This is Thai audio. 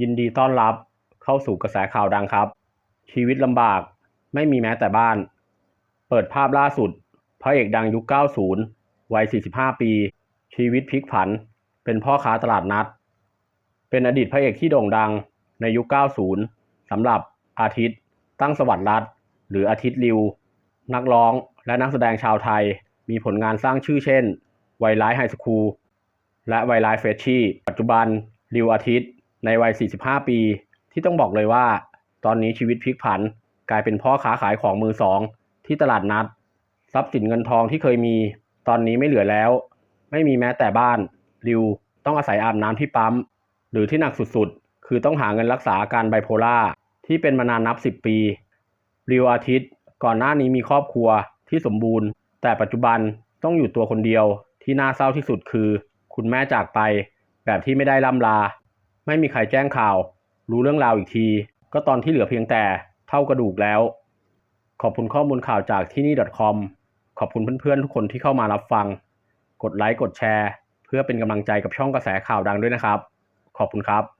ยินดีต้อนรับเข้าสู่กระแสข่าวดังครับ ชีวิตลำบากไม่มีแม้แต่บ้าน เปิดภาพล่าสุดพระเอกดังยุค 90 วัย 45 ปี ชีวิตพลิกผัน เป็นพ่อค้าตลาดนัด เป็นอดีตพระเอกที่โด่งดังในยุค 90 สำหรับอาทิตย์ ตั้งสวัสดิ์รัตหรืออาทิตย์ริว นักร้องและนักแสดงชาวไทยมีผลงานสร้างชื่อเช่นไวไลท์ไฮสคูลและไวไลท์เฟชชี่ปัจจุบันริวอาทิตย์ ในวัย 45 ปี ที่ต้องบอกเลยว่า ตอนนี้ชีวิตพลิกผัน กลายเป็นพ่อค้าขายของมือสอง ที่ตลาดนัด ทรัพย์สินเงินทองที่เคยมี ตอนนี้ไม่เหลือแล้ว ไม่มีแม้แต่บ้าน ริว ต้องอาศัยอาบน้ำที่ปั๊ม หรือที่หนักสุดๆ คือต้องหาเงินรักษาอาการไบโพล่าที่เป็นมานานนับ 10 ปี ริวอาทิตย์ ก่อนหน้านี้มีครอบครัวที่สมบูรณ์ แต่ปัจจุบันต้องอยู่ตัวคนเดียวที่น่าเศร้าที่สุดคือ คุณแม่จากไป แบบที่ไม่ได้ล่ำลา ไม่มีใครแจ้งข่าว รู้เรื่องราวอีกที ก็ตอนที่เหลือเพียงแต่เท่ากระดูกแล้ว ขอบคุณข้อมูลข่าวจากที่นี่ .com ขอบคุณเพื่อนๆทุกคนที่เข้ามารับฟัง กดไลค์กดแชร์ เพื่อเป็นกำลังใจกับช่องกระแสข่าวดังด้วยนะครับ ขอบคุณครับ